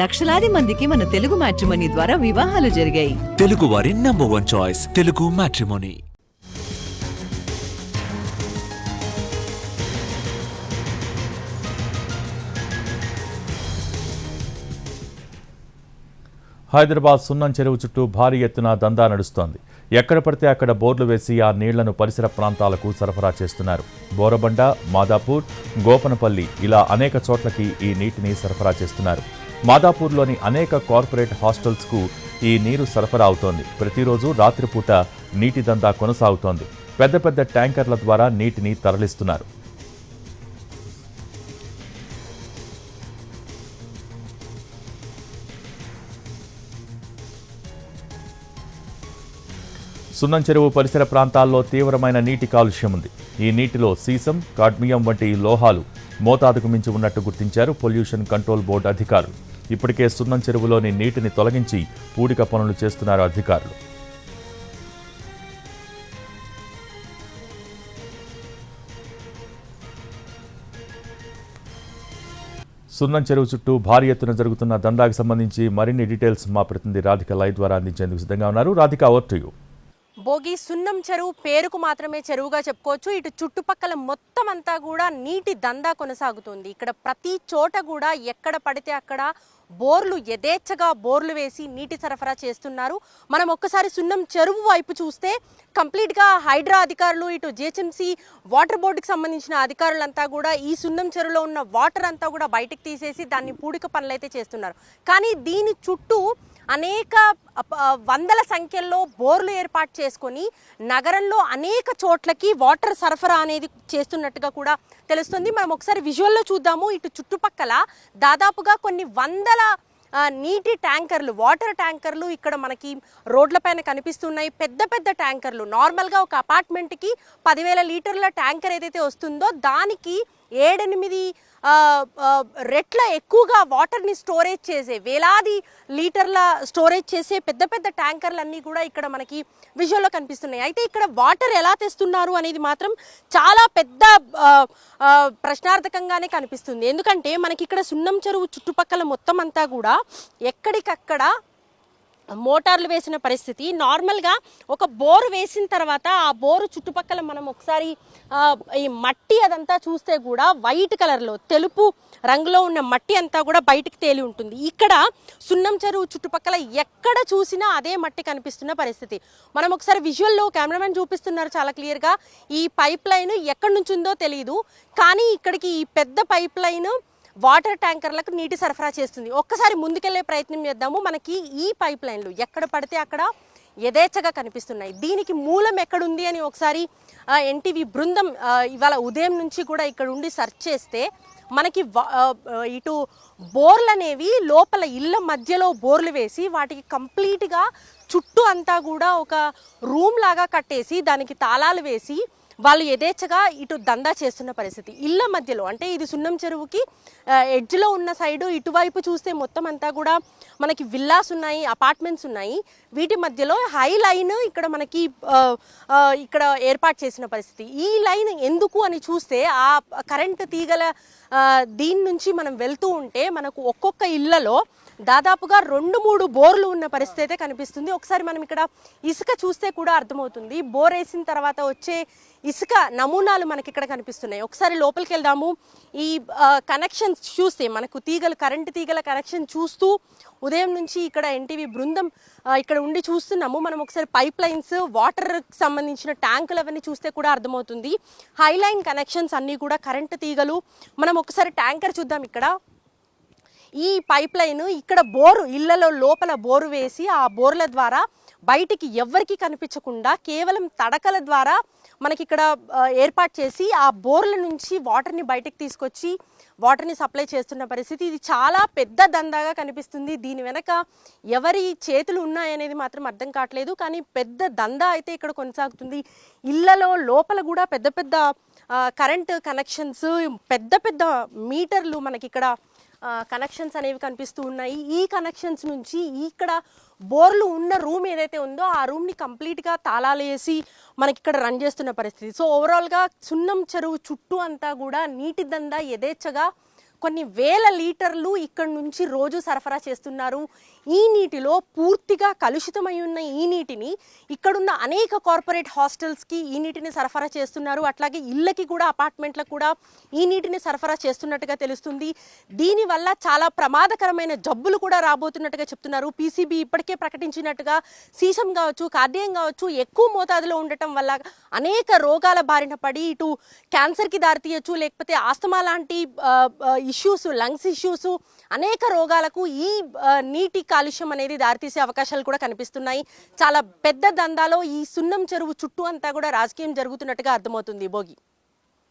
లక్షలాది మందికి మన తెలుగు మ్యాట్రిమనీ ద్వారా వివాహాలు జరిగాయి. తెలుగు వారి number one choice Telugu matrimony. Hyderabad Sunnam Cheruvu చుట్టూ భారీ ఎత్తున దందా నడుస్తోంది. ఎక్కడ పడితే అక్కడ బోర్లు వేసి ఆ నీళ్ళను పరిసర ప్రాంతాలకు సరఫరా చేస్తున్నారు. బోరబండ మాదాపూర్ గోపనపల్లి ఇలా అనేక చోట్లకి ఈ నీటిని సరఫరా చేస్తున్నారు. మాదాపూర్లోని అనేక కార్పొరేట్ హాస్టల్స్కు ఈ నీరు సరఫరా అవుతోంది. ప్రతిరోజు రాత్రిపూట నీటి దందా కొనసాగుతోంది. పెద్ద పెద్ద ట్యాంకర్ల ద్వారా నీటిని తరలిస్తున్నారు. సున్నం చెరువు పరిసర ప్రాంతాల్లో తీవ్రమైన నీటి కాలుష్యం ఉంది. ఈ నీటిలో సీసం కాడ్మియం వంటి లోహాలు మోతాదుకు మించి ఉన్నట్టు గుర్తించారు పొల్యూషన్ కంట్రోల్ బోర్డు అధికారులు. ఇప్పటికే సున్నం చెరువులోని నీటిని తొలగించి పూడిక పనులు చేస్తున్నారు అధికారులు. సున్నం చెరువు చుట్టూ భారీ ఎత్తున జరుగుతున్న దందాకు సంబంధించి మరిన్ని డీటెయిల్స్ మా ప్రతినిధి రాధిక లైవ్ ద్వారా అందించేందుకు సిద్ధంగా ఉన్నారు. Radhika over to you Bhogi సున్నం చెరువు పేరుకు మాత్రమే చెరువుగా చెప్పుకోవచ్చు. ఇటు చుట్టుపక్కల మొత్తం అంతా కూడా నీటి దందా కొనసాగుతుంది. ఇక్కడ ప్రతి చోట కూడా ఎక్కడ పడితే అక్కడ బోర్లు యథేచ్ఛగా బోర్లు వేసి నీటి సరఫరా చేస్తున్నారు. మనం ఒక్కసారి సున్నం చెరువు వైపు చూస్తే కంప్లీట్గా హైడ్రా అధికారులు ఇటు జిహెచ్ఎంసీ వాటర్ బోర్డుకి సంబంధించిన అధికారులంతా కూడా ఈ సున్నం చెరువులో ఉన్న వాటర్ అంతా కూడా బయటకు తీసేసి దాన్ని పూడిక పనులైతే చేస్తున్నారు. కానీ దీని చుట్టూ అనేక వందల సంఖ్యలో బోర్లు ఏర్పాటు చేసుకొని నగరంలో అనేక చోట్లకి వాటర్ సరఫరా అనేది చేస్తున్నట్టుగా కూడా తెలుస్తుంది. మనం ఒకసారి విజువల్లో చూద్దాము. ఇటు చుట్టుపక్కల దాదాపుగా కొన్ని వందల నీటి ట్యాంకర్లు వాటర్ ట్యాంకర్లు ఇక్కడ మనకి రోడ్లపైన కనిపిస్తున్నాయి. పెద్ద పెద్ద ట్యాంకర్లు. నార్మల్గా ఒక అపార్ట్మెంట్కి పదివేల లీటర్ల ట్యాంకర్ ఏదైతే వస్తుందో దానికి ఏడెనిమిది రెట్ల ఎక్కువగా వాటర్ని స్టోరేజ్ చేసే వేలాది లీటర్ల స్టోరేజ్ చేసే పెద్ద పెద్ద ట్యాంకర్లన్నీ కూడా ఇక్కడ మనకి విజువల్లో కనిపిస్తున్నాయి. అయితే ఇక్కడ వాటర్ ఎలా తెస్తున్నారు అనేది మాత్రం చాలా పెద్ద ప్రశ్నార్థకంగానే కనిపిస్తుంది. ఎందుకంటే మనకి ఇక్కడ సున్నం చెరువు చుట్టుపక్కల మొత్తం అంతా కూడా ఎక్కడికక్కడ మోటార్లు వేసిన పరిస్థితి. నార్మల్గా ఒక బోరు వేసిన తర్వాత ఆ బోరు చుట్టుపక్కల మనం ఒకసారి ఈ మట్టి అదంతా చూస్తే కూడా వైట్ కలర్లో తెలుపు రంగులో ఉన్న మట్టి అంతా కూడా బయటికి తేలి ఉంటుంది. ఇక్కడ సున్నం చెరువు చుట్టుపక్కల ఎక్కడ చూసినా అదే మట్టి కనిపిస్తున్న పరిస్థితి. మనం ఒకసారి విజువల్లో కెమెరామెన్ చూపిస్తున్నారు చాలా క్లియర్గా. ఈ పైప్ లైన్ ఎక్కడి నుంచి ఉందో తెలియదు కానీ ఇక్కడికి ఈ పెద్ద పైప్ లైన్ వాటర్ ట్యాంకర్లకు నీటి సరఫరా చేస్తుంది. ఒక్కసారి ముందుకెళ్ళే ప్రయత్నం చేద్దాము. మనకి ఈ పైప్ లైన్లు ఎక్కడ పడితే అక్కడ యథేచ్ఛగా కనిపిస్తున్నాయి. దీనికి మూలం ఎక్కడుంది అని ఒకసారి ఎన్టీవీ బృందం ఇవాళ ఉదయం నుంచి కూడా ఇక్కడ ఉండి సెర్చ్ చేస్తే మనకి ఇటు బోర్లు అనేవి లోపల ఇళ్ళ మధ్యలో బోర్లు వేసి వాటికి కంప్లీట్గా చుట్టూ అంతా కూడా ఒక రూమ్ లాగా కట్టేసి దానికి తాళాలు వేసి వాళ్ళు యథేచ్ఛగా ఇటు దందా చేస్తున్న పరిస్థితి. ఇళ్ళ మధ్యలో అంటే ఇది సున్నం చెరువుకి ఎడ్జ్లో ఉన్న సైడు ఇటువైపు చూస్తే మొత్తం అంతా కూడా మనకి విల్లాస్ ఉన్నాయి అపార్ట్మెంట్స్ ఉన్నాయి. వీటి మధ్యలో హై లైన్ ఇక్కడ మనకి ఇక్కడ ఏర్పాటు చేసిన పరిస్థితి. ఈ లైన్ ఎందుకు అని చూస్తే ఆ కరెంట్ తీగల దీని నుంచి మనం వెళ్తూ ఉంటే మనకు ఒక్కొక్క ఇళ్ళలో దాదాపుగా రెండు మూడు బోర్లు ఉన్న పరిస్థితి అయితే కనిపిస్తుంది. ఒకసారి మనం ఇక్కడ ఇసుక చూస్తే కూడా అర్థమవుతుంది. బోర్ వేసిన తర్వాత వచ్చే ఇసుక నమూనాలు మనకి ఇక్కడ కనిపిస్తున్నాయి. ఒకసారి లోపలికి వెళ్దాము. ఈ కనెక్షన్స్ చూస్తే మనకు తీగలు కరెంటు తీగల కనెక్షన్ చూస్తూ ఉదయం నుంచి ఇక్కడ ఎన్టీవీ బృందం ఇక్కడ ఉండి చూస్తున్నాము. మనం ఒకసారి పైప్ లైన్స్ వాటర్కి సంబంధించిన ట్యాంకులు అవన్నీ చూస్తే కూడా అర్థమవుతుంది. హైలైన్ కనెక్షన్స్ అన్నీ కూడా కరెంటు తీగలు. మనం ఒకసారి ట్యాంకర్ చూద్దాం ఇక్కడ. ఈ పైప్ లైన్ ఇక్కడ బోరు ఇళ్ళలో లోపల బోరు వేసి ఆ బోర్ల ద్వారా బయటికి ఎవరికి కనిపించకుండా కేవలం తడకల ద్వారా మనకి ఇక్కడ ఏర్పాటు చేసి ఆ బోర్ల నుంచి వాటర్ని బయటకు తీసుకొచ్చి వాటర్ని సప్లై చేస్తున్న పరిస్థితి. ఇది చాలా పెద్ద దందాగా కనిపిస్తుంది. దీని వెనక ఎవరి చేతులు ఉన్నాయనేది మాత్రం అర్థం కావట్లేదు. కానీ పెద్ద దందా అయితే ఇక్కడ కొనసాగుతుంది. ఇళ్ళలో లోపల కూడా పెద్ద పెద్ద కరెంట్ కనెక్షన్స్ పెద్ద పెద్ద మీటర్లు మనకి ఇక్కడ కనెక్షన్స్ అనేవి కనిపిస్తూ ఉన్నాయి. ఈ కనెక్షన్స్ నుంచి ఇక్కడ బోర్లు ఉన్న రూమ్ ఏదైతే ఉందో ఆ రూమ్ని కంప్లీట్గా తాళాలు వేసి మనకి ఇక్కడ రన్ చేస్తున్న పరిస్థితి. సో ఓవరాల్గా సున్నం చెరువు చుట్టూ అంతా కూడా నీటి దందా యథేచ్ఛగా కొన్ని వేల లీటర్లు ఇక్కడ నుంచి రోజు సరఫరా చేస్తున్నారు. ఈ నీటిలో పూర్తిగా కలుషితమై ఉన్న ఈ నీటిని ఇక్కడున్న అనేక కార్పొరేట్ హాస్టల్స్కి ఈ నీటిని సరఫరా చేస్తున్నారు. అట్లాగే ఇళ్ళకి కూడా అపార్ట్మెంట్లకు కూడా ఈ నీటిని సరఫరా చేస్తున్నట్టుగా తెలుస్తుంది. దీనివల్ల చాలా ప్రమాదకరమైన జబ్బులు కూడా రాబోతున్నట్టుగా చెప్తున్నారు. పీసీబీ ఇప్పటికే ప్రకటించినట్టుగా సీసం కావచ్చు కార్డియం కావచ్చు ఎక్కువ మోతాదులో ఉండటం వల్ల అనేక రోగాల బారిన పడి ఇటు క్యాన్సర్కి దారితీయచ్చు లేకపోతే ఆస్తమా లాంటి ఇష్యూస్ లంగ్స్ ఇష్యూస్ అనేక రోగాలకు ఈ నీటి కాలుష్యం అనేది దారితీసే అవకాశాలు కూడా కనిపిస్తున్నాయి. చాలా పెద్ద దందాలో ఈ సున్నం చెరువు చుట్టూ అంతా కూడా రాజకీయం జరుగుతున్నట్టుగా అర్థమవుతుంది భోగి.